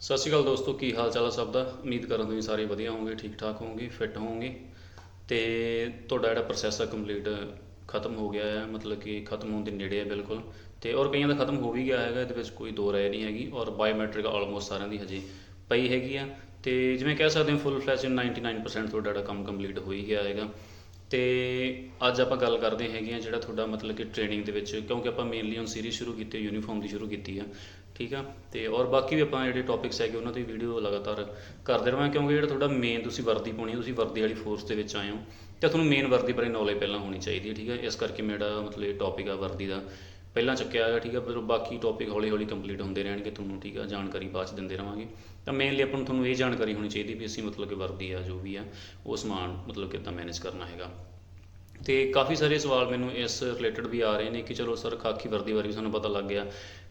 ਸਤਿ ਸ਼੍ਰੀ ਅਕਾਲ ਦੋਸਤੋ, ਕੀ ਹਾਲ ਚਾਲ ਹੈ ਸਭ ਦਾ? ਉਮੀਦ ਕਰਦਾ ਤੁਸੀਂ ਸਾਰੇ ਵਧੀਆ ਹੋਵੋਗੇ, ਠੀਕ ਠਾਕ ਹੋਵੋਗੇ ਫਿੱਟ ਹੋਵੋਗੇ। ਤੇ ਤੁਹਾਡਾ ਜਿਹੜਾ ਪ੍ਰੋਸੈਸ ਆ ਕੰਪਲੀਟ ਖਤਮ ਹੋ ਗਿਆ ਹੈ ਮਤਲਬ ਕਿ ਖਤਮ ਹੋਣ ਦੇ ਨੇੜੇ ਹੈ ਬਿਲਕੁਲ। ਤੇ ਔਰ ਕਈਆਂ ਦਾ ਖਤਮ ਹੋ ਵੀ ਗਿਆ ਹੈਗਾ, ਇਹਦੇ ਵਿੱਚ ਕੋਈ ਦੋ ਰਾਏ ਨਹੀਂ ਹੈਗੀ, ਔਰ ਬਾਇਓਮੈਟ੍ਰਿਕ ਆਲਮੋਸਟ ਸਾਰਿਆਂ ਦੀ ਹਜੇ ਪਈ ਹੈਗੀ ਆ। ਤੇ ਜਿਵੇਂ ਕਹਿ ਸਕਦੇ ਹਾਂ ਫੁੱਲ ਫਲੈਸ਼ 99% ਤੁਹਾਡਾ ਜਿਹੜਾ ਕੰਮ ਕੰਪਲੀਟ ਹੋ ਹੀ ਗਿਆ ਹੈਗਾ। ਤੇ ਅੱਜ ਆਪਾਂ ਗੱਲ ਕਰਦੇ ਹੈਗੇ ਆ ਜਿਹੜਾ ਤੁਹਾਡਾ ਮਤਲਬ ਕਿ ਟ੍ਰੇਨਿੰਗ ਦੇ ਵਿੱਚ, ਕਿਉਂਕਿ ਆਪਾਂ ਮੇਨਲੀ ਹੁਣ ਸੀਰੀਜ਼ ਸ਼ੁਰੂ ਕੀਤੀ ਹੈ ਯੂਨੀਫਾਰਮ ਦੀ ਸ਼ੁਰੂ ਕੀਤੀ ਆ। ਠੀਕ ਆ? ਤੇ ਔਰ ਬਾਕੀ ਵੀ ਆਪਾਂ ਜਿਹੜੇ ਟੌਪਿਕਸ ਹੈਗੇ ਉਹਨਾਂ ਦੀ ਵੀਡੀਓ ਲਗਾਤਾਰ ਕਰਦੇ ਰਹਾਂਗੇ ਕਿਉਂਕਿ ਜਿਹੜਾ ਤੁਹਾਡਾ ਮੇਨ ਤੁਸੀਂ ਵਰਦੀ ਪਾਉਣੀ, ਤੁਸੀਂ ਵਰਦੀ ਵਾਲੀ ਫੋਰਸ ਦੇ ਵਿੱਚ ਆਏ ਹੋ, ਤਾਂ ਤੁਹਾਨੂੰ ਮੇਨ ਵਰਦੀ ਬਾਰੇ ਨੌਲੇਜ ਪਹਿਲਾਂ ਹੋਣੀ ਚਾਹੀਦੀ ਹੈ, ਠੀਕ ਹੈ ਇਸ ਕਰਕੇ ਮੇਰਾ ਮਤਲਬ ਇਹ ਟੌਪਿਕ ਆ ਵਰਦੀ ਦਾ। ਪਹਿਲਾਂ ਚੱਕਿਆ ਹੈਗਾ ਠੀਕ ਹੈ ਪਰ ਬਾਕੀ ਟੌਪਿਕ ਹੌਲੀ ਹੌਲੀ ਕੰਪਲੀਟ ਹੁੰਦੇ ਰਹਿਣਗੇ ਤੁਹਾਨੂੰ, ਠੀਕ ਆ? ਜਾਣਕਾਰੀ ਬਾਅਦ ਚ ਦਿੰਦੇ ਰਹਾਂਗੇ ਤਾਂ ਮੇਨਲੀ ਆਪਾਂ ਨੂੰ ਤੁਹਾਨੂੰ ਇਹ ਜਾਣਕਾਰੀ ਹੋਣੀ ਚਾਹੀਦੀ ਵੀ ਅਸੀਂ ਮਤਲਬ ਕਿ ਵਰਦੀ ਆ, ਜੋ ਵੀ ਆ, ਉਹ ਸਮਾਨ ਮਤਲਬ ਕਿੱਦਾਂ ਮੈਨੇਜ ਕਰਨਾ ਹੈਗਾ। ਤੇ ਕਾਫੀ ਸਾਰੇ ਸਵਾਲ ਮੈਨੂੰ ਇਸ ਰਿਲੇਟਡ ਵੀ ਆ ਰਹੇ ਨੇ ਕਿ ਚਲੋ ਸਰ ਖਾਕੀ ਵਰਦੀ ਬਾਰੇ ਵੀ ਸਾਨੂੰ ਪਤਾ ਲੱਗ ਗਿਆ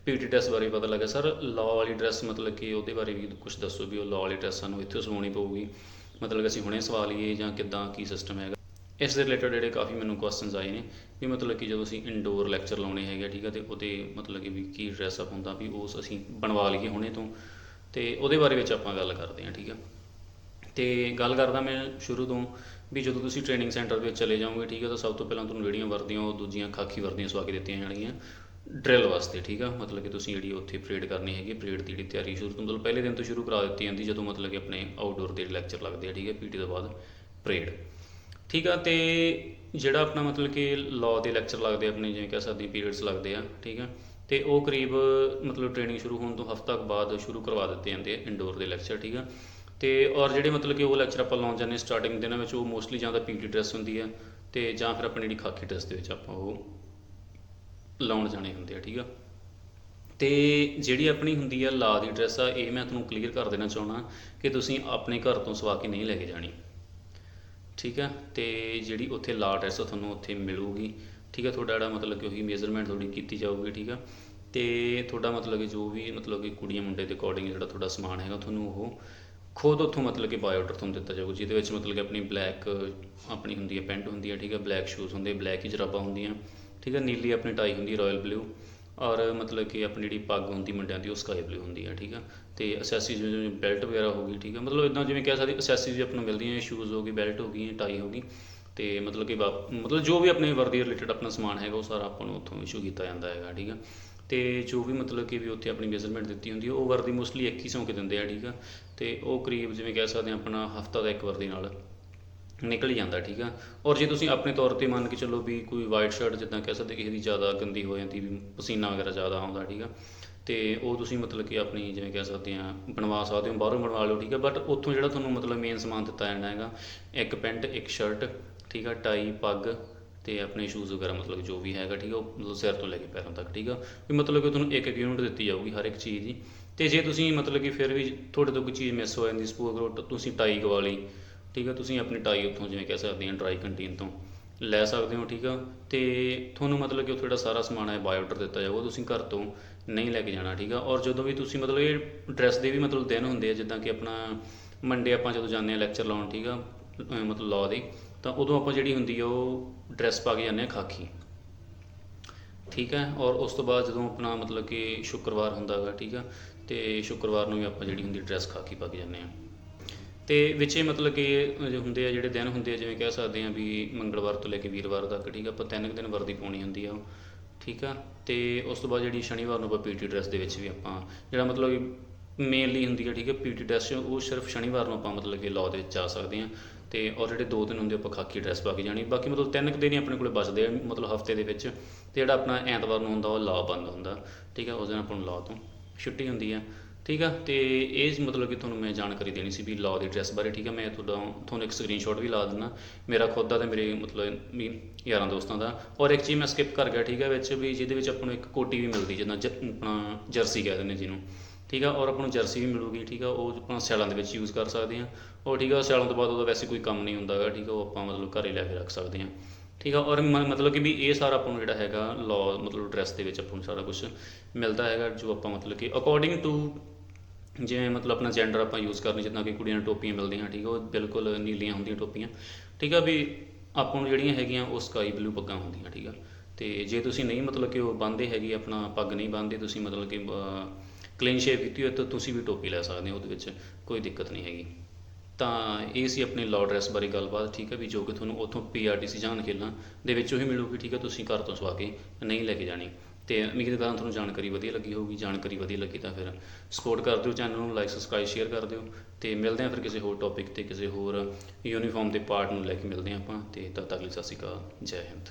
ਪੀਟੀ ਟੈਸਟ ਬਾਰੇ ਵੀ ਪਤਾ ਲੱਗਾ ਸਰ ਲਾਅ ਵਾਲੀ ਡਰੈਸ ਮਤਲਬ ਕਿ ਉਹਦੇ ਬਾਰੇ ਵੀ ਕੁਝ ਦੱਸੋ ਵੀ ਉਹ ਲਾਅ ਵਾਲੀ ਡਰੈਸ ਸਾਨੂੰ ਇੱਥੇ ਸਵਾਉਣੀ ਪਊਗੀ। ਮਤਲਬ ਕਿ ਅਸੀਂ ਹੁਣੇ ਸਵਾ ਲਈਏ ਜਾਂ ਕਿੱਦਾਂ ਕੀ ਸਿਸਟਮ ਹੈਗਾ। ਇਸ ਦੇ ਰਿਲੇਟਡ ਜਿਹੜੇ ਕਾਫੀ ਮੈਨੂੰ ਕੁਐਸਚਨਸ ਆਏ ਨੇ ਵੀ ਮਤਲਬ ਕਿ ਜਦੋਂ ਅਸੀਂ ਇਨਡੋਰ ਲੈਕਚਰ ਲਾਉਣੇ ਹੈਗੇ ਆ, ਠੀਕ ਆ ਤੇ ਉਹਦੇ ਮਤਲਬ ਕਿ ਵੀ ਕੀ ਡਰੈਸ ਅਪ ਹੁੰਦਾ ਵੀ ਉਸ ਅਸੀਂ ਬਣਵਾ ਲਈਏ ਹੁਣੇ ਤੋਂ। ਤੇ ਉਹਦੇ ਬਾਰੇ ਵਿੱਚ ਆਪਾਂ ਗੱਲ ਕਰਦੇ ਹਾਂ ਠੀਕ ਆ। ਤੇ ਗੱਲ ਕਰਦਾ ਮੈਂ ਸ਼ੁਰੂ ਤੋਂ ਵੀ ਜਦੋਂ ਤੁਸੀਂ ਟ੍ਰੇਨਿੰਗ ਸੈਂਟਰ ਵਿੱਚ ਚਲੇ ਜਾਓਗੇ, ਠੀਕ ਹੈ, ਤਾਂ ਸਭ ਤੋਂ ਪਹਿਲਾਂ ਤੁਹਾਨੂੰ ਜਿਹੜੀਆਂ ਵਰਦੀਆਂ ਉਹ ਦੂਜੀਆਂ ਖਾਕੀ ਵਰਦੀਆਂ ਸਵਾ ਕੇ ਦਿੱਤੀਆਂ ਜਾਣਗੀਆਂ। ਡਰਿਲ ਵਾਸਤੇ, ਠੀਕ ਆ? ਮਤਲਬ ਕਿ ਤੁਸੀਂ ਜਿਹੜੀ ਉੱਥੇ ਪਰੇਡ ਕਰਨੀ ਹੈਗੀ ਪਰੇਡ ਦੀ ਜਿਹੜੀ ਤਿਆਰੀ ਸ਼ੁਰੂ ਤੋਂ ਮਤਲਬ ਪਹਿਲੇ ਦਿਨ ਤੋਂ ਸ਼ੁਰੂ ਕਰਾ ਦਿੱਤੀ ਜਾਂਦੀ, ਜਦੋਂ ਮਤਲਬ ਕਿ ਆਪਣੇ ਆਊਟਡੋਰ ਦੇ ਲੈਕਚਰ ਲੱਗਦੇ ਆ, ਠੀਕ ਹੈ, ਪੀਟੀ ਤੋਂ ਬਾਅਦ ਪਰੇਡ ਠੀਕ ਆ, ਤੇ ਜਿਹੜਾ ਆਪਣਾ ਮਤਲਬ ਕਿ ਲਾਅ ਦੇ ਲੈਕਚਰ ਲੱਗਦੇ ਆਪਣੇ ਜਿਵੇਂ ਕਹਿ ਸਕਦੇ ਪੀਰੀਅਡਸ ਲੱਗਦੇ ਆ, ਠੀਕ ਆ, ਤੇ ਉਹ ਕਰੀਬ ਮਤਲਬ ਟ੍ਰੇਨਿੰਗ ਸ਼ੁਰੂ ਹੋਣ ਤੋਂ ਹਫ਼ਤਾ ਬਾਅਦ ਸ਼ੁਰੂ ਕਰਵਾ ਦਿੱਤੇ ਜਾਂਦੇ ਆ ਇਨਡੋਰ ਦੇ ਲੈਕਚਰ ਠੀਕ ਆ। ਤੇ ਔਰ ਜਿਹੜੇ ਮਤਲਬ ਕਿ ਉਹ ਲੈਕਚਰ ਆਪਾਂ ਲਾਉਣ ਜਾਂਦੇ ਸਟਾਰਟਿੰਗ ਦਿਨਾਂ ਵਿੱਚ, ਉਹ ਮੋਸਟਲੀ ਜਾਂ ਤਾਂ ਪੀਟੀ ਡਰੈਸ ਹੁੰਦੀ ਆ ਤੇ ਜਾਂ ਫਿਰ ਆਪਣੀ ਜਿਹੜੀ ਖਾਕੀ ਡਰੈਸ ਦੇ ਵਿੱਚ ਆਪਾਂ ਉਹ ਲਾਉਣ ਜਾਣੇ ਹੁੰਦੇ ਆ, ਠੀਕ ਆ? ਤੇ ਜਿਹੜੀ ਆਪਣੀ ਹੁੰਦੀ ਆ ਲਾ ਦੀ ਡਰੈਸ ਆ, ਇਹ ਮੈਂ ਤੁਹਾਨੂੰ ਕਲੀਅਰ ਕਰ ਦੇਣਾ ਚਾਹਣਾ ਕਿ ਤੁਸੀਂ ਆਪਣੇ ਘਰ ਤੋਂ ਸਵਾ ਕੇ ਨਹੀਂ ਲੈ ਕੇ ਜਾਣੀ। ਠੀਕ ਆ? ਤੇ ਜਿਹੜੀ ਉੱਥੇ ਲਾ ਡਰੈਸ ਤੁਹਾਨੂੰ ਉੱਥੇ ਮਿਲੂਗੀ। ਠੀਕ ਆ? ਤੁਹਾਡਾ ਜਿਹੜਾ ਮਤਲਬ ਕਿ ਉਹੀ ਮੇਜ਼ਰਮੈਂਟ ਤੁਹਾਡੀ ਕੀਤੀ ਜਾਊਗੀ, ਠੀਕ ਆ? ਤੇ ਤੁਹਾਡਾ ਮਤਲਬ ਕਿ ਜੋ ਵੀ ਮਤਲਬ ਕਿ ਕੁੜੀਆਂ ਮੁੰਡੇ ਦੇ ਅਕੋਰਡਿੰਗ ਜਿਹੜਾ ਤੁਹਾਡਾ ਸਮਾਨ ਹੈਗਾ, ਤੁਹਾਨੂੰ ਉਹ ਖੁਦ ਉੱਥੋਂ ਮਤਲਬ ਕਿ ਬਾਈ ਆਰਡਰ ਤੁਹਾਨੂੰ ਦਿੱਤਾ ਜਾਊਗਾ ਜਿਹਦੇ ਵਿੱਚ ਮਤਲਬ ਕਿ ਆਪਣੀ ਬਲੈਕ ਆਪਣੀ ਹੁੰਦੀ ਹੈ ਪੈਂਟ ਹੁੰਦੀ ਹੈ, ਠੀਕ ਹੈ ਬਲੈਕ ਸ਼ੂਜ਼ ਹੁੰਦੇ ਬਲੈਕ ਹੀ ਜਰਾਬਾਂ ਹੁੰਦੀਆਂ, ਠੀਕ ਹੈ, ਨੀਲੀ ਆਪਣੀ ਟਾਈ ਹੁੰਦੀ ਰਾਇਲ ਬਲੂ ਔਰ ਮਤਲਬ ਕਿ ਆਪਣੀ ਜਿਹੜੀ ਪੱਗ ਹੁੰਦੀ ਮੁੰਡਿਆਂ ਦੀ, ਉਹ ਸਕਾਈ ਬਲੂ ਹੁੰਦੀ ਹੈ, ਠੀਕ ਆ ਤੇ ਅਸੈਸਰੀਜ਼ ਜਿਵੇਂ ਬੈਲਟ ਵਗੈਰਾ ਹੋ ਗਈ, ਠੀਕ ਆ ਮਤਲਬ ਇਦਾਂ ਜਿਵੇਂ ਕਹਿ ਸਕਦੇ ਅਸੈਸਰੀਜ਼ ਵੀ ਆਪਾਂ ਨੂੰ ਮਿਲਦੀਆਂ ਸ਼ੂਜ਼ ਹੋ ਗਈ ਬੈਲਟ ਹੋ ਗਈ ਟਾਈ ਹੋ ਗਈ, ਤੇ ਮਤਲਬ ਕਿ ਵਾ- ਮਤਲਬ ਜੋ ਵੀ ਆਪਣੇ ਵਰਦੀ ਰਿਲੇਟਡ ਆਪਣਾ ਸਮਾਨ ਹੈਗਾ, ਉਹ ਸਾਰਾ ਆਪਾਂ ਨੂੰ ਉੱਥੋਂ ਇਸ਼ੂ ਕੀਤਾ ਜਾਂਦਾ ਹੈਗਾ, ਠੀਕ ਆ ਤੇ ਜੋ ਵੀ ਮਤਲਬ ਕਿ ਵੀ ਉੱਥੇ ਆਪਣੀ ਮੇਜ਼ਰਮੈਂਟ ਦਿੱਤੀ ਹੁੰਦੀ ਹੈ ਉਹ ਵਰਦੀ ਮੋਸਟਲੀ ਇੱਕ ਹੀ ਸੌਂ ਕੇ ਦਿੰਦੇ ਆ, ਠੀਕ ਆ? ਤੇ ਉਹ ਕਰੀਬ ਜਿਵੇਂ ਕਹਿ ਸਕਦੇ ਆ ਆਪਣਾ ਹਫਤਾ ਦਾ ਇੱਕ ਵਰਦੀ ਨਾਲ ਨਿਕਲ ਜਾਂਦਾ, ਠੀਕ ਆ? ਔਰ ਜੇ ਤੁਸੀਂ ਆਪਣੇ ਤੌਰ ਤੇ ਮੰਨ ਕੇ ਚੱਲੋ ਵੀ ਕੋਈ ਵਾਈਟ ਸ਼ਰਟ ਜਿੱਦਾਂ ਕਹਿ ਸਕਦੇ ਕਿਸੇ ਦੀ ਜ਼ਿਆਦਾ ਗੰਦੀ ਹੋ ਜਾਂਦੀ, ਵੀ ਪਸੀਨਾ ਵਗੈਰਾ ਜ਼ਿਆਦਾ ਆਉਂਦਾ, ਠੀਕ ਆ? ਤੇ ਉਹ ਤੁਸੀਂ ਮਤਲਬ ਕਿ ਆਪਣੀ ਜਿਵੇਂ ਕਹਿ ਸਕਦੇ ਆ ਬਣਵਾ ਸਕਦੇ ਹੋ, ਬਾਹਰੋਂ ਬਣਵਾ ਲਓ, ਠੀਕ ਆ? ਬਟ ਉੱਥੋਂ ਜਿਹੜਾ ਤੁਹਾਨੂੰ ਮਤਲਬ ਮੇਨ ਸਮਾਨ ਦਿੱਤਾ ਜਾਂਦਾ ਹੈਗਾ, ਇੱਕ ਪੈਂਟ, ਇੱਕ ਸ਼ਰਟ ਠੀਕ ਆ? ਟਾਈ ਪੱਗ ਤੇ ਆਪਣੇ ਸ਼ੂਜ਼ ਵਗੈਰਾ, ਮਤਲਬ ਜੋ ਵੀ ਹੈਗਾ, ਠੀਕ ਆ, ਉਹ ਮਤਲਬ ਸਿਰ ਤੋਂ ਲੈ ਕੇ ਪੈਰਾਂ ਤੱਕ, ਠੀਕ ਆ। ਵੀ ਮਤਲਬ ਕਿ ਤੁਹਾਨੂੰ ਇੱਕ ਇੱਕ ਯੂਨਿਟ ਦਿੱਤੀ ਜਾਊਗੀ ਹਰ ਇੱਕ ਚੀਜ਼ ਦੀ। ਤੇ ਜੇ ਤੁਸੀਂ ਮਤਲਬ ਕਿ ਫਿਰ ਵੀ ਤੁਹਾਡੇ ਤੋਂ ਕੋਈ ਚੀਜ਼ ਮਿਸ ਹੋ ਜਾਂਦੀ ਸਪੋਜ਼ ਕਰੋ ਤੁਸੀਂ ਟਾਈ ਗਵਾ ਲਈ, ਠੀਕ ਆ, ਤੁਸੀਂ ਆਪਣੀ ਟਾਈ ਉੱਥੋਂ ਜਿਵੇਂ ਕਹਿ ਸਕਦੇ ਹਾਂ ਡਰਾਈ ਕੰਟੀਨ ਤੋਂ ਲੈ ਸਕਦੇ ਹੋ, ਠੀਕ ਆ। ਤੇ ਤੁਹਾਨੂੰ ਮਤਲਬ ਕਿ ਉੱਥੇ ਜਿਹੜਾ ਸਾਰਾ ਸਮਾਨ ਹੈ ਬਾਇਓ ਆਰਡਰ ਦਿੱਤਾ ਜਾਊਗਾ ਤੁਸੀਂ ਘਰ ਤੋਂ ਨਹੀਂ ਲੈ ਕੇ ਜਾਣਾ, ਠੀਕ ਆ। ਔਰ ਜਦੋਂ ਵੀ ਤੁਸੀਂ ਮਤਲਬ ਇਹ ਡਰੈਸ ਦੇ ਵੀ ਮਤਲਬ ਦਿਨ ਹੁੰਦੇ ਆ, ਜਿੱਦਾਂ ਕਿ ਆਪਣਾ ਮੰਡੇ ਆਪਾਂ ਜਦੋਂ ਜਾਂਦੇ ਆ ਲੈਕਚਰ ਲਾਉਣ, ਠੀਕ ਆ ਮਤਲਬ ਲਾਅ ਦੇ ਤਾਂ ਉਦੋਂ ਆਪਾਂ ਜਿਹੜੀ ਹੁੰਦੀ ਆ, ਉਹ ਡਰੈਸ ਪਾ ਕੇ ਜਾਂਦੇ ਆ ਖਾਕੀ। ਠੀਕ ਹੈ? ਔਰ ਉਸ ਤੋਂ ਬਾਅਦ ਜਦੋਂ ਆਪਣਾ ਮਤਲਬ ਕਿ ਸ਼ੁੱਕਰਵਾਰ ਹੁੰਦਾ ਹੈਗਾ, ਠੀਕ ਆ? ਤੇ ਸ਼ੁੱਕਰਵਾਰ ਨੂੰ ਵੀ ਆਪਾਂ ਜਿਹੜੀ ਹੁੰਦੀ ਡਰੈਸ ਖਾਕੀ ਪਾ ਕੇ ਜਾਂਦੇ ਆ। ਤੇ ਵਿੱਚੇ ਮਤਲਬ ਕਿ ਜੋ ਹੁੰਦੇ ਆ, ਜਿਹੜੇ ਦਿਨ ਹੁੰਦੇ ਆ, ਜਿਵੇਂ ਕਹਿ ਸਕਦੇ ਆ ਵੀ ਮੰਗਲਵਾਰ ਤੋਂ ਲੈ ਕੇ ਵੀਰਵਾਰ ਤੱਕ, ਠੀਕ ਆ? ਆਪਾਂ ਤਿੰਨ ਕੁ ਦਿਨ ਵਰਦੀ ਪਾਉਣੀ ਹੁੰਦੀ ਆ ਉਹ, ਠੀਕ ਆ? ਤੇ ਉਸ ਤੋਂ ਬਾਅਦ ਜਿਹੜੀ ਸ਼ਨੀਵਾਰ ਨੂੰ ਆਪਾਂ ਪੀਟੀ ਡਰੈਸ ਦੇ ਵਿੱਚ ਵੀ ਆਪਾਂ, ਜਿਹੜਾ ਮਤਲਬ ਮੇਨਲੀ ਹੁੰਦੀ ਹੈ ਠੀਕ ਆ ਪੀਟੀ ਡਰੈਸ ਉਹ ਸਿਰਫ ਸ਼ਨੀਵਾਰ ਨੂੰ ਆਪਾਂ ਮਤਲਬ ਕਿ ਲਾਅ ਦੇ ਜਾ ਸਕਦੇ ਹਾਂ ਤੇ ਔਰ ਜਿਹੜੇ ਦੋ ਦਿਨ ਹੁੰਦੇ ਆਪਾਂ ਖਾਕੀ ਡਰੈਸ ਪਾ ਕੇ ਜਾਣੀ। ਬਾਕੀ ਮਤਲਬ ਤਿੰਨ ਕੁ ਦਿਨ ਹੀ ਆਪਣੇ ਕੋਲੇ ਬਚਦੇ ਆ, ਮਤਲਬ ਹਫ਼ਤੇ ਦੇ ਵਿੱਚ। ਤੇ ਜਿਹੜਾ ਆਪਣਾ ਐਤਵਾਰ ਨੂੰ ਹੁੰਦਾ, ਉਹ ਲਾਅ ਬੰਦ ਹੁੰਦਾ, ਠੀਕ ਹੈ ਉਸ ਦਿਨ ਆਪਾਂ ਨੂੰ ਲਾਅ ਤੋਂ ਛੁੱਟੀ ਹੁੰਦੀ ਆ, ਠੀਕ ਆ। ਤੇ ਇਹ ਮਤਲਬ ਕਿ ਤੁਹਾਨੂੰ ਮੈਂ ਜਾਣਕਾਰੀ ਦੇਣੀ ਸੀ ਵੀ ਲਾਅ ਦੀ ਡਰੈਸ ਬਾਰੇ, ਠੀਕ ਆ। ਮੈਂ ਤੁਹਾਡਾ, ਤੁਹਾਨੂੰ ਇੱਕ ਸਕਰੀਨਸ਼ਾਟ ਵੀ ਲਾ ਦਿੰਦਾ। ਮੇਰਾ ਖੁਦ ਦਾ ਤੇ ਮੇਰੇ ਮਤਲਬ ਵੀ ਯਾਰਾਂ ਦੋਸਤਾਂ ਦਾ। ਔਰ ਇੱਕ ਚੀਜ਼ ਮੈਂ ਸਕਿਪ ਕਰ ਗਿਆ, ਠੀਕ ਆ, ਵਿੱਚ ਵੀ ਜਿਹਦੇ ਵਿੱਚ ਆਪਾਂ ਨੂੰ ਇੱਕ ਕੋਟੀ ਵੀ ਮਿਲਦੀ, ਜਿੱਦਾਂ ਜ- ਆਪਣਾ ਜਰਸੀ ਕਹਿ ਦਿੰਦੇ ਜਿਹਨੂੰ। ਠੀਕ ਆ, ਔਰ ਆਪਾਂ ਨੂੰ ਜਰਸੀ ਵੀ ਮਿਲੂਗੀ, ਠੀਕ ਆ, ਉਹ ਆਪਾਂ ਸਿਆਲਾਂ ਦੇ ਵਿੱਚ ਯੂਜ਼ ਕਰ ਸਕਦੇ ਆ ਔਰ ਠੀਕ ਆ ਸਿਆਲਾਂ ਤੋਂ ਬਾਅਦ ਉਹਦਾ ਵੈਸੇ ਕੋਈ ਕੰਮ ਨਹੀਂ ਹੁੰਦਾ ਹੈਗਾ ਠੀਕ ਆ, ਉਹ ਆਪਾਂ ਮਤਲਬ ਘਰੇ ਲੈ ਕੇ ਰੱਖ ਸਕਦੇ ਆ ਠੀਕ ਆ, ਔਰ ਮ- ਮਤਲਬ ਕਿ ਵੀ ਇਹ ਸਾਰਾ ਆਪਾਂ ਨੂੰ ਜਿਹੜਾ ਹੈਗਾ ਲਾਅ ਮਤਲਬ ਡਰੈਸ ਦੇ ਵਿੱਚ ਆਪਾਂ ਨੂੰ ਸਾਰਾ ਕੁਝ ਮਿਲਦਾ ਹੈਗਾ, ਜੋ ਆਪਾਂ ਮਤਲਬ ਕਿ ਅਕੋਰਡਿੰਗ ਟੂ ਜਿਵੇਂ ਮਤਲਬ ਆਪਣਾ ਜੈਂਡਰ ਆਪਾਂ ਯੂਜ਼ ਕਰਨੀ ਜਿੱਦਾਂ ਕਿ ਕੁੜੀਆਂ ਨੂੰ ਟੋਪੀਆਂ ਮਿਲਦੀਆਂ, ਠੀਕ ਆ, ਉਹ ਬਿਲਕੁਲ ਨੀਲੀਆਂ ਹੁੰਦੀਆਂ ਟੋਪੀਆਂ। ਠੀਕ ਆ ਵੀ ਆਪਾਂ ਨੂੰ ਜਿਹੜੀਆਂ ਹੈਗੀਆਂ ਉਹ ਸਕਾਈ ਬਲੂ ਪੱਗਾਂ ਹੁੰਦੀਆਂ, ਠੀਕ ਆ। ਤੇ ਜੇ ਤੁਸੀਂ ਨਹੀਂ ਮਤਲਬ ਕਿ ਉਹ ਬੰਨਦੇ ਹੈਗੇ, ਆਪਣਾ ਪੱਗ ਨਹੀਂ ਬੰਨਦੇ ਤੁਸੀਂ ਮਤਲਬ ਕਿ ਕਲੀਨ ਸ਼ੇਵ ਕੀਤੀ ਹੋਏ ਤਾਂ ਤੁਸੀਂ ਵੀ ਟੋਪੀ ਲੈ ਸਕਦੇ ਹੋ, ਉਹਦੇ ਵਿੱਚ ਕੋਈ ਦਿੱਕਤ ਨਹੀਂ ਹੈਗੀ। ਤਾਂ ਇਹ ਸੀ ਆਪਣੇ ਲਾਅ ਡਰੈਸ ਬਾਰੇ ਗੱਲਬਾਤ, ਠੀਕ ਹੈ ਵੀ ਜੋ ਕਿ ਤੁਹਾਨੂੰ ਉੱਥੋਂ ਪੀਆਰਟੀਸੀ ਜਾਣ ਖੇਲਾਂ ਦੇ ਵਿੱਚੋਂ ਹੀ ਮਿਲੂਗੀ, ਠੀਕ ਹੈ, ਤੁਸੀਂ ਘਰ ਤੋਂ ਸਵਾ ਕੇ ਨਹੀਂ ਲੈ ਕੇ ਜਾਣੀ। ਤੇ ਉਮੀਦ ਕਰਾਂ ਤੁਹਾਨੂੰ ਜਾਣਕਾਰੀ ਵਧੀਆ ਲੱਗੀ ਹੋਊਗੀ, ਜਾਣਕਾਰੀ ਵਧੀਆ ਲੱਗੀ ਤਾਂ ਫਿਰ ਸਪੋਰਟ ਕਰ ਦਿਓ ਚੈਨਲ ਨੂੰ ਲਾਈਕ ਸਬਸਕ੍ਰਾਈਬ ਸ਼ੇਅਰ ਕਰ ਦਿਓ ਤੇ ਮਿਲਦੇ ਹਾਂ ਫਿਰ ਕਿਸੇ ਹੋਰ ਟੌਪਿਕ ਤੇ, ਕਿਸੇ ਹੋਰ ਯੂਨੀਫਾਰਮ ਦੇ ਪਾਰਟ ਨੂੰ ਲੈ ਕੇ ਮਿਲਦੇ ਹਾਂ ਆਪਾਂ ਤੇ ਤਦ ਤੱਕ ਲਈ ਸਤਿ ਸ਼੍ਰੀ ਅਕਾਲ, ਜੈ ਹਿੰਦ।